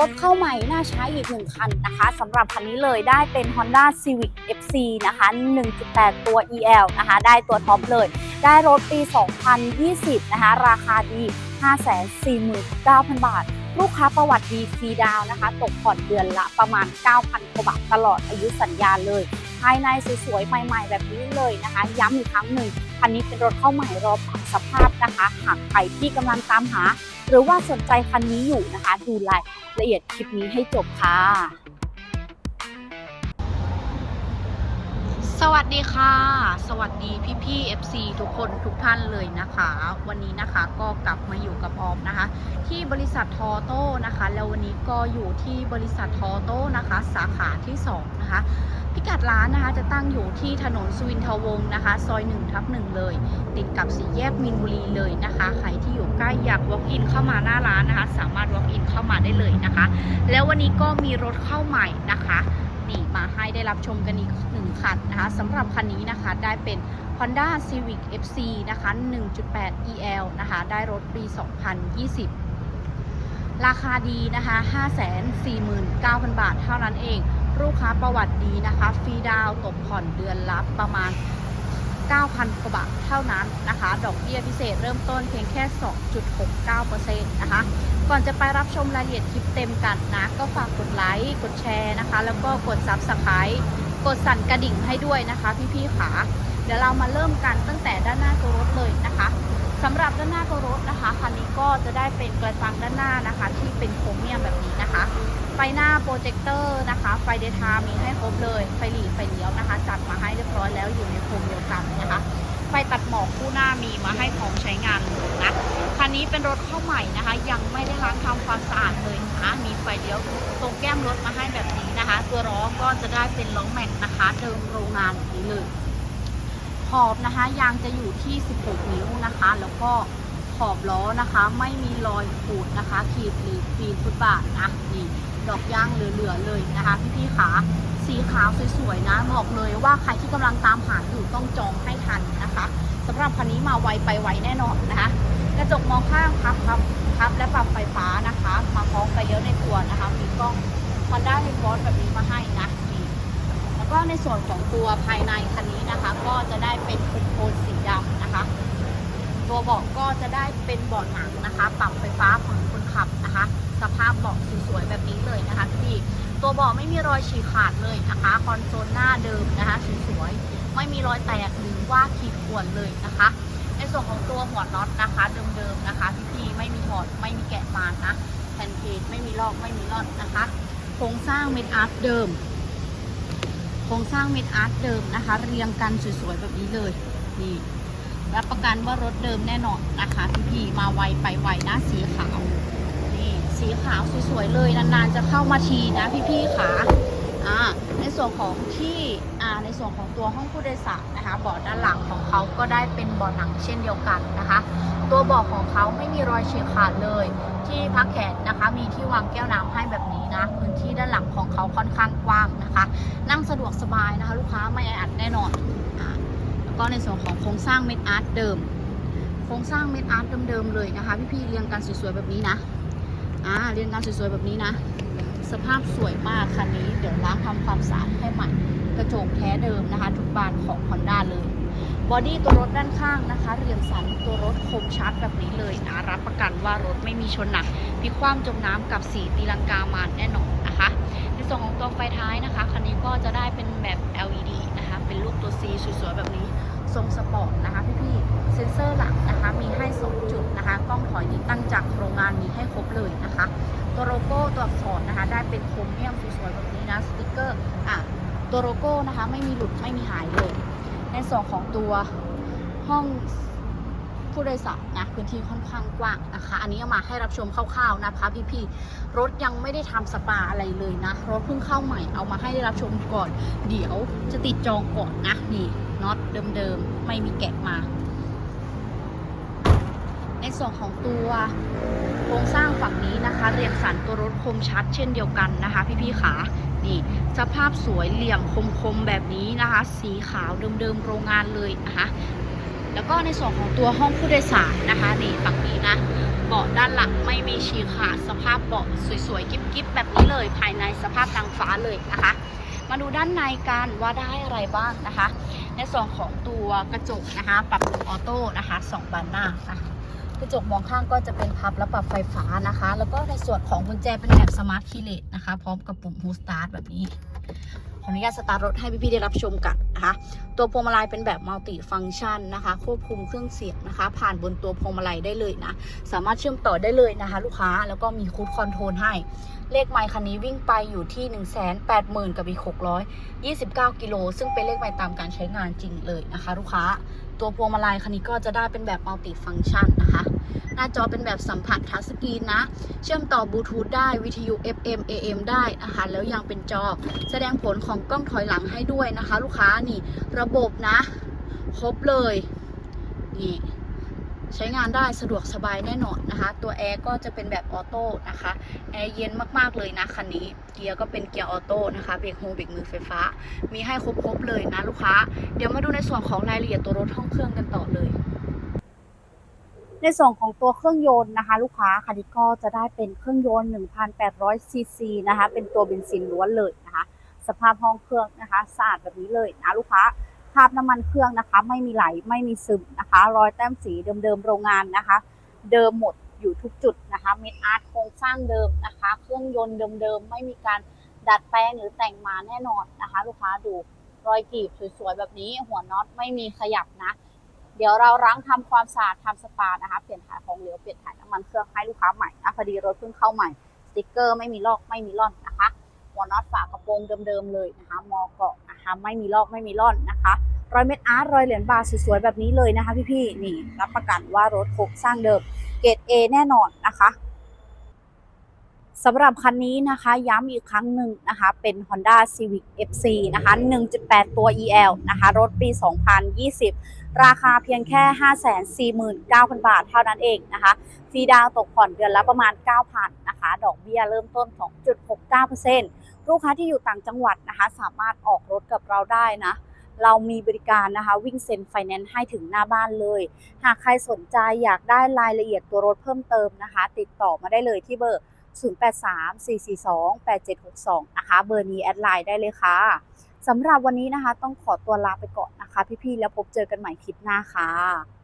รถเข้าใหม่น่าใช้อีกหนึ่งคันนะคะสำหรับคันนี้เลยได้เป็น Honda Civic FC นะคะ 1.8 ตัว EL นะคะ ได้ตัวท็อปเลย ได้รถปี 2020 นะคะ ราคาดี 549,000 บาท ลูกค้าประวัติดีฟรีดาวน์นะคะ ตกผ่อนเดือนละประมาณ 9,000กว่าบาทตลอดอายุสัญญาเลย ภายในสวยๆ ใหม่ ๆ แบบนี้เลยนะคะ ย้ำอีกครั้งหนึ่งคันนี้เป็นรถเข้าใหม่รอปรับสภาพนะคะ หากใครที่กำลังตามหา หรือว่าสนใจคันนี้อยู่นะคะ ดูรายละเอียดคลิปนี้ให้จบค่ะ สวัสดีค่ะ สวัสดีพี่พี่ FC ทุกคนทุกท่านเลยนะคะ วันนี้นะคะก็กลับมาอยู่กับออมนะคะ ที่บริษัททอโต้นะคะ แล้ววันนี้ก็อยู่ที่บริษัททอโต้นะคะ สาขาที่ 2 นะคะ พิกัดร้านนะคะจะตั้งอยู่ที่ถนนสุวินทวงศ์นะคะ ซอย1ทับ1เลย ติดกับสี่แยกมินบุรีเลยนะคะใครที่อยู่ใกล้อยาก walk in เข้ามาหน้าร้านนะคะ สามารถ walk in เข้ามาได้เลยนะคะ แล้ววันนี้ก็มีรถเข้าใหม่นะคะนี่มาให้ได้รับชมกันอีกหนึ่งคันนะคะสำหรับคันนี้นะคะได้เป็น Honda Civic FC นะคะ 1.8 EL นะคะ ได้รถปี 2020 ราคาดีนะคะ 549,000 บาทเท่านั้นเอง ลูกค้าประวัติดีนะคะ ฟรีดาวตกผ่อนเดือนละประมาณ 9,000กว่าบาทเท่านั้นนะคะ ดอกเบี้ยพิเศษเริ่มต้นเพียงแค่ 2.69%นะคะ ก่อนจะไปรับชมรายละเอียดคลิปเต็มกันนะ ก็ฝากกดไลค์ กดแชร์นะคะ แล้วก็กด Subscribe กดสั่นกระดิ่งให้ด้วยนะคะ พี่ๆขาเดี๋ยวเรามาเริ่มกันตั้งแต่ด้านหน้าตัวรถเลย ก็จะได้เป็นกระจังด้านหน้านะคะ ที่เป็นโครเมียมแบบนี้นะคะ ไฟหน้าโปรเจคเตอร์นะคะ ไฟเดทม์มีให้ครบเลย ไฟหลีไฟเลี้ยวนะคะ จัดมาให้เรียบร้อยแล้วอยู่ในโครมเดียวกันนะคะ ไฟตัดหมอกคู่หน้ามีมาให้พร้อมใช้งานเลยนะคันนี้เป็นรถเข้าใหม่นะคะ ยังไม่ได้ล้างทำความสะอาดเลยนะคะมีไฟเลี้ยวตรงแก้มรถมาให้แบบนี้นะคะ ตัวล้อก็จะได้เป็นล้อแม็กนะคะเดิมโรงงานแบบนี้เลยขอบนะคะยางจะอยู่ที่ 16 นิ้วนะคะ แล้วก็ ขอบล้อนะคะ ไม่มีรอยขูดนะคะ ขีดหรือปีนฟุตบาทนะนี่ดอกยางเหลือๆเลยนะคะพี่ๆขาสีขาวสวยๆนะบอกเลยว่าใครที่กำลังตามหาอยู่ต้องจองให้ทันนะคะสำหรับคันนี้มาไวไปไวแน่นอนนะคะกระจกมองข้างพับพับพับและปรับไฟฟ้านะคะ มาพร้อมไฟเลี้ยวในตัวนะคะ มีกล้อง Honda h e a d แบบนี้มาให้นะนี่แล้วก็ในส่วนของตัวภายในคันนี้นะคะ ก็จะได้เป็นคุมโทนสีดำ ตัวเบาะก็จะได้เป็นเบาะหนังนะคะ ปรับไฟฟ้าฝั่งคนขับนะคะ สภาพเบาะสวยๆแบบนี้เลยนะคะพี่ตัวเบาะไม่มีรอยฉีกขาดเลยนะคะคอนโซลหน้าเดิมนะคะสวยๆไม่มีรอยแตกหรือว่าขีดข่วนเลยนะคะ ในส่วนของตัวหัวน็อตนะคะเดิมๆนะคะพี่ๆไม่มีถอดไม่มีแกะมานนะแผ่นเพจไม่มีลอกไม่มีรอนนะคะโครงสร้างเม็ดอาร์ตเดิมโครงสร้างเม็ดอาร์ตเดิมนะคะ เรียงกันสวยๆแบบนี้เลยนี่ รับประกันว่ารถเดิมแน่นอนนะคะพี่ๆมาไวไปไวนะสีขาวนี่สีขาวสวยๆเลยนานๆจะเข้ามาทีนะพี่ๆขาอ่าในส่วนของที่อ่าในส่วนของตัวห้องผู้โดยสารนะคะเบาะด้านหลังของเขาก็ได้เป็นเบาะหนังเช่นเดียวกันนะคะ ตัวเบาะของเขาไม่มีรอยเฉีกขาดเลย ที่พักแขนนะคะ มีที่วางแก้วน้ำให้แบบนี้นะพื้นที่ด้านหลังของเขาค่อนข้างกว้างนะคะ นั่งสะดวกสบายนะคะ ลูกค้าไม่อัดแน่นอนอ่า ก็ในส่วนของโครงสร้างเม็ดอาร์ตเดิม โครงสร้างเม็ดอาร์ตเดิมๆเลยนะคะ พี่ๆเรียงกันสวยๆแบบนี้นะอ่าเรียงกันสวยๆแบบนี้นะ สภาพสวยมากคันนี้ เดี๋ยวล้างทำความสะอาดให้ใหม่ กระจกแท้เดิมนะคะ ทุกบานของ Honda เลยบอดี้ตัวรถด้านข้างนะคะ เรียงสันตัวรถคมชัดแบบนี้เลยนะรับประกันว่ารถไม่มีชนหนักพลิกคว่ำจมน้ำกับสีตีลังกามาแน่นอนนะคะ ในส่วนของตัวไฟท้ายนะคะคันนี้ก็จะได้เป็นแบบ LED นะคะ เป็นลูกตัว C สวยๆแบบนี้ ทรงสปอร์ตนะคะพี่ๆเซ็นเซอร์หลังนะคะมีให้ 2 จุดนะคะกล้องถอยติดตั้งจากโรงงานมีให้ครบเลยนะคะตัวโลโก้ตัวอักษรนะคะได้เป็นโครเมียมสวยๆแบบนี้นะสติกเกอร์อะตัวโลโก้นะคะไม่มีหลุดไม่มีหายเลย ในส่วนของตัวห้องผู้โดยสารนะพื้นที่ค่อนข้างกว้างนะคะ อันนี้เอามาให้รับชมคร่าวๆนะคะพี่ๆรถยังไม่ได้ทำสปาอะไรเลยนะ รถเพิ่งเข้าใหม่เอามาให้ได้รับชมก่อน เดี๋ยวจะติดจองก่อนนะนี่ น็อตเดิมๆ ไม่มีแกะมา ในส่วนของตัวโครงสร้างฝั่งนี้นะคะ เรียงสันตัวรถคมชัดเช่นเดียวกันนะคะ พี่ๆขานี่สภาพสวยเหลี่ยมคมๆแบบนี้นะคะ สีขาวเดิมๆโรงงานเลยนะคะแล้วก็ในส่วนของตัวห้องผู้โดยสารนะคะ นี่ฝั่งนี้นะเบาะด้านหลังไม่มีฉีกขาดสภาพเบาะสวยๆกิ๊บๆแบบนี้เลย ภายในสภาพนางฟ้าเลยนะคะ มาดูด้านในกันว่าได้อะไรบ้างนะคะ ในส่วนของตัวกระจกนะคะ ปรับออโต้นะคะสองบานหน้านะคะกระจกมองข้างก็จะเป็นพับและปรับไฟฟ้านะคะ แล้วก็ในส่วนของกุญแจเป็นแบบสมาร์ทคีย์เลสนะคะ พร้อมกับปุ่มฮูสตาร์ทแบบนี้ ขออนุญาตสตาร์ทรถให้พี่ๆได้รับชมกัน นะคะ ตัวพวงมาลัยเป็นแบบมัลติฟัง c t ชันนะคะ ควบคุมเครื่องเสียงนะคะ ผ่านบนตัวพวงมาลัยได้เลยนะ สามารถเชื่อมต่อได้เลยนะคะ ลูกค้าแล้วก็มีคูดคอนโทรลให้ เลขไมค์คันนี้วิ่งไปอยู่ที่ 1 8 0 0 0 0 กับอีก 629 กิโล ซึ่งเป็นเลขไมค์ตามการใช้งานจริงเลยนะคะ ลูกค้าตัวพวงมาลัยคันนี้ก็จะได้เป็นแบบมัลติฟัง c t ชันนะคะ หน้าจอเป็นแบบสัมผัสทัชสกรีนนะ เชื่อมต่อบลูทูธได้ วิทยุ FM AM ได้นะคะ แล้วยังเป็นจอ แสดงผลของกล้องถอยหลังให้ด้วยนะคะ ลูกค้านี่ ระบบนะ ครบเลย นี่ ใช้งานได้สะดวกสบายแน่นอนนะคะ ตัวแอร์ก็จะเป็นแบบออโต้นะคะ แอร์เย็นมากๆเลยนะคันนี้ เกียร์ก็เป็นเกียร์ออโต้นะคะ เบรกโฮเบรกมือไฟฟ้า มีให้ครบๆเลยนะลูกค้า เดี๋ยวมาดูในส่วนของรายละเอียดตัวรถห้องเครื่องกันต่อเลยในส่วนของตัวเครื่องยนต์นะคะ ลูกค้าคันนี้ก็จะได้เป็นเครื่องยนต์1,800ซีซีนะคะ เป็นตัวเบนซินล้วนเลยนะคะ สภาพห้องเครื่องนะคะสะอาดแบบนี้เลยนะลูกค้าคราบน้ำมันเครื่องนะคะ ไม่มีไหลไม่มีซึมนะคะ รอยแต้มสีเดิมๆโรงงานนะคะ เดิมหมดอยู่ทุกจุดนะคะเม็ดอาร์ตโครงสร้างเดิมนะคะ เครื่องยนต์เดิมๆไม่มีการดัดแปลงหรือแต่งมาแน่นอนนะคะ ลูกค้าดูรอยกรีบสวยๆแบบนี้หัวน็อตไม่มีขยับนะ เดี๋ยวเราล้างทำความสะอาดทำสปานะคะ เปลี่ยนถ่ายของเหลวเปลี่ยนถ่ายน้ำมันเครื่องให้ลูกค้าใหม่นะพอดีรถเพิ่งเข้าใหม่สติกเกอร์ไม่มีลอกไม่มีร่อนนะคะ หัวน็อตฝากระโปรงเดิมๆเลยนะคะมอเกาะนะคะไม่มีลอกไม่มีร่อนนะคะรอยเม็ดอาร์ตรอยเหรียญบาทสวยๆแบบนี้เลยนะคะ พี่ๆนี่รับประกันว่ารถโครงสร้างเดิมเกรด A แน่นอนนะคะสำหรับคันนี้นะคะย้ำอีกครั้งหนึ่งนะคะ เป็น Honda Civic FC นะคะ 1.8 ตัว EL นะคะ รถปี 2020 ราคาเพียงแค่ 549,000 บาทเท่านั้นเองนะคะฟรีดาวตกผ่อนเดือนละประมาณ 9,000นะคะ ดอกเบี้ยเริ่มต้น 2.69% ลูกค้าที่อยู่ต่างจังหวัดนะคะ สามารถออกรถกับเราได้นะ เรามีบริการนะคะ วิ่งเซ็นไฟแนนซ์ให้ถึงหน้าบ้านเลย หากใครสนใจอยากได้รายละเอียดตัวรถเพิ่มเติมนะคะ ติดต่อมาได้เลยที่เบอร์ 0834428762 นะคะ เบอร์นี้แอดไลน์ได้เลยค่ะสำหรับวันนี้นะคะ ต้องขอตัวลาไปก่อนนะคะ พี่ๆแล้วพบเจอกันใหม่คลิปหน้าค่ะ